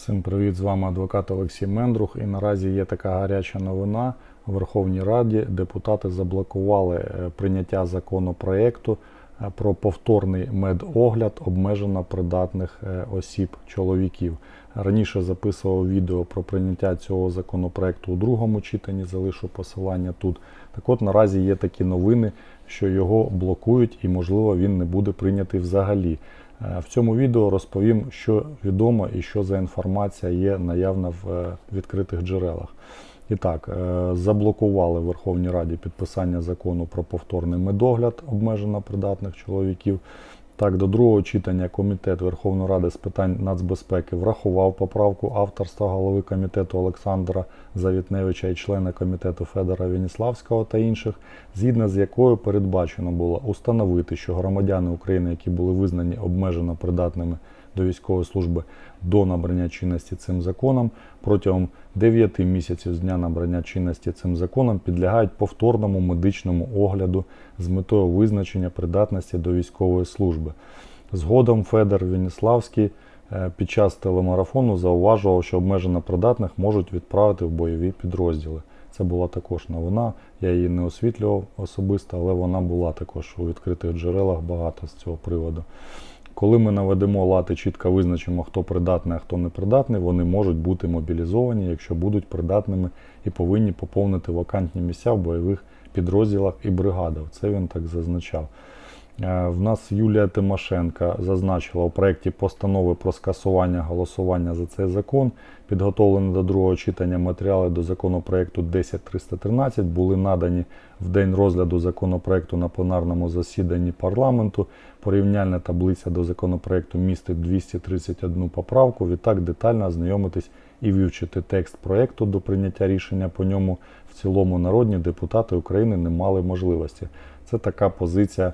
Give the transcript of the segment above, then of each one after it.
Всім привіт! З вами адвокат Олексій Мендрух. І наразі є така гаряча новина. У Верховній Раді депутати заблокували е, прийняття законопроекту е, про повторний медогляд обмежено придатних е, осіб чоловіків. Раніше записував відео про прийняття цього законопроекту у другому читанні. Залишу посилання тут. Так от наразі є такі новини, що його блокують і, можливо, він не буде прийнятий взагалі. Е, В цьому відео розповім, що відомо і що за інформація є наявна в е, відкритих джерелах. І так, е, заблокували в Верховній Раді підписання закону про повторний медогляд обмежено придатних чоловіків. Так, до другого читання Комітет Верховної Ради з питань нацбезпеки врахував поправку авторства голови комітету Олександра Завітневича і члена комітету Федора Веніславського та інших, згідно з якою передбачено було установити, що громадяни України, які були визнані обмежено придатними до військової служби до набрання чинності цим законом, протягом 9 місяців з дня набрання чинності цим законом підлягають повторному медичному огляду з метою визначення придатності до військової служби. Згодом Федор Веніславський е, під час телемарафону зауважував, що обмежено придатних можуть відправити в бойові підрозділи. Це була також новина. Я її не освітлював особисто, але вона була також у відкритих джерелах багато з цього приводу. Коли ми наведемо лати, чітко визначимо, хто придатний, а хто не придатний, вони можуть бути мобілізовані, якщо будуть придатними і повинні поповнити вакантні місця в бойових підрозділах і бригадах. Це він так зазначав. Е, В нас Юлія Тимошенка зазначила у проєкті постанови про скасування голосування за цей закон. Підготовлені до другого читання матеріали до законопроекту 10313 були надані в день розгляду законопроекту на пленарному засіданні парламенту. Порівняльна таблиця до законопроекту містить 231 поправку. Відтак детально ознайомитись і вивчити текст проекту до прийняття рішення по ньому в цілому народні депутати України не мали можливості. Це така позиція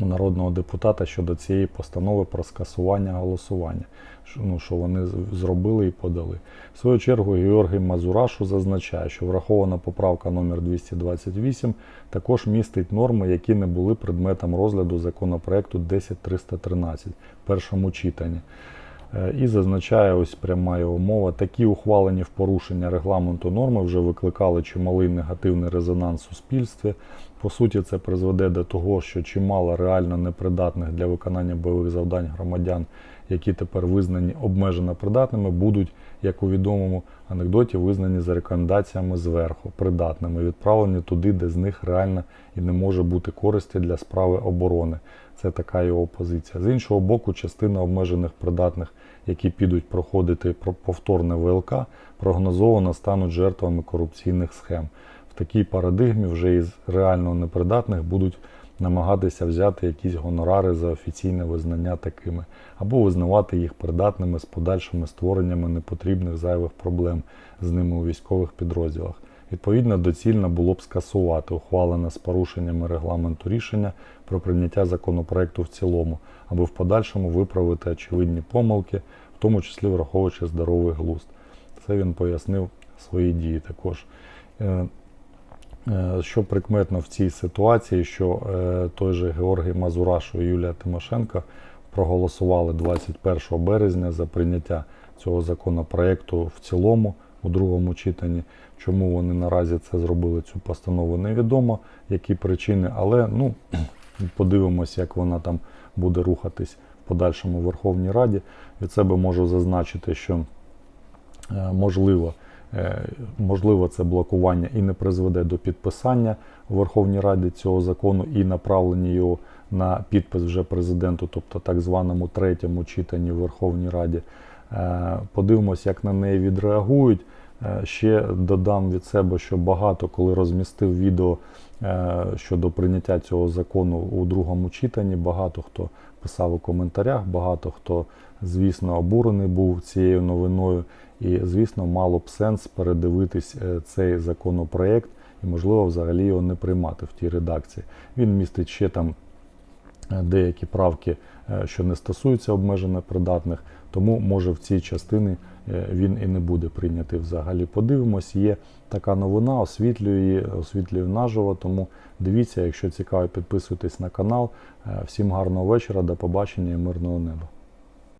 у народного депутата щодо цієї постанови про скасування голосування, що, ну, що вони зробили і подали. В свою чергу Георгій Мазурашу зазначає, що врахована поправка номер 228 також містить норми, які не були предметом розгляду законопроекту 10313 в першому читанні. Е, І зазначає ось пряма його мова. Такі ухвалені в порушення регламенту норми вже викликали чималий негативний резонанс в суспільстві. По суті, це призведе до того, що чимало реально непридатних для виконання бойових завдань громадян, які тепер визнані обмежено придатними, будуть, як у відомому анекдоті, визнані за рекомендаціями зверху, придатними, відправлені туди, де з них реально і не може бути користі для справи оборони. Це така його позиція. З іншого боку, частина обмежених придатних, які підуть проходити про- повторне ВЛК, прогнозовано стануть жертвами корупційних схем. Такій парадигмі вже із реально непридатних будуть намагатися взяти якісь гонорари за офіційне визнання такими, або визнавати їх придатними з подальшими створеннями непотрібних зайвих проблем з ними у військових підрозділах. Відповідно, доцільно було б скасувати ухвалене з порушеннями регламенту рішення про прийняття законопроекту в цілому, аби в подальшому виправити очевидні помилки, в тому числі враховуючи здоровий глузд. Це він пояснив свої дії також. Е, Що прикметно в цій ситуації, що е, той же Георгій Мазурашо і Юлія Тимошенко проголосували 21 березня за прийняття цього законопроекту в цілому у другому читанні. Чому вони наразі це зробили, цю постанову, невідомо, які причини, але ну, подивимось, як вона там буде рухатись в подальшому Верховній Раді. Від себе можу зазначити, що е, можливо. Е, Можливо, це блокування і не призведе до підписання у Верховній Раді цього закону і направлення його на підпис вже президенту, тобто так званому третьому читанні в Верховній Раді. Е, Подивимось, як на неї відреагують. Е, Ще додам від себе, що багато коли розмістив відео щодо прийняття цього закону у другому читанні, багато хто писав у коментарях, багато хто, звісно, обурений був цією новиною. І, звісно, мало б сенс передивитись е, цей законопроект і, можливо, взагалі його не приймати в тій редакції. Він містить ще там е, деякі правки, е, що не стосуються обмежено придатних, тому може в цій частині він і не буде прийнятий взагалі. Подивимось, є така новина, освітлюю її, освітлюю наживо, тому дивіться, якщо цікаво, підписуйтесь на канал. Всім гарного вечора, до побачення і мирного неба.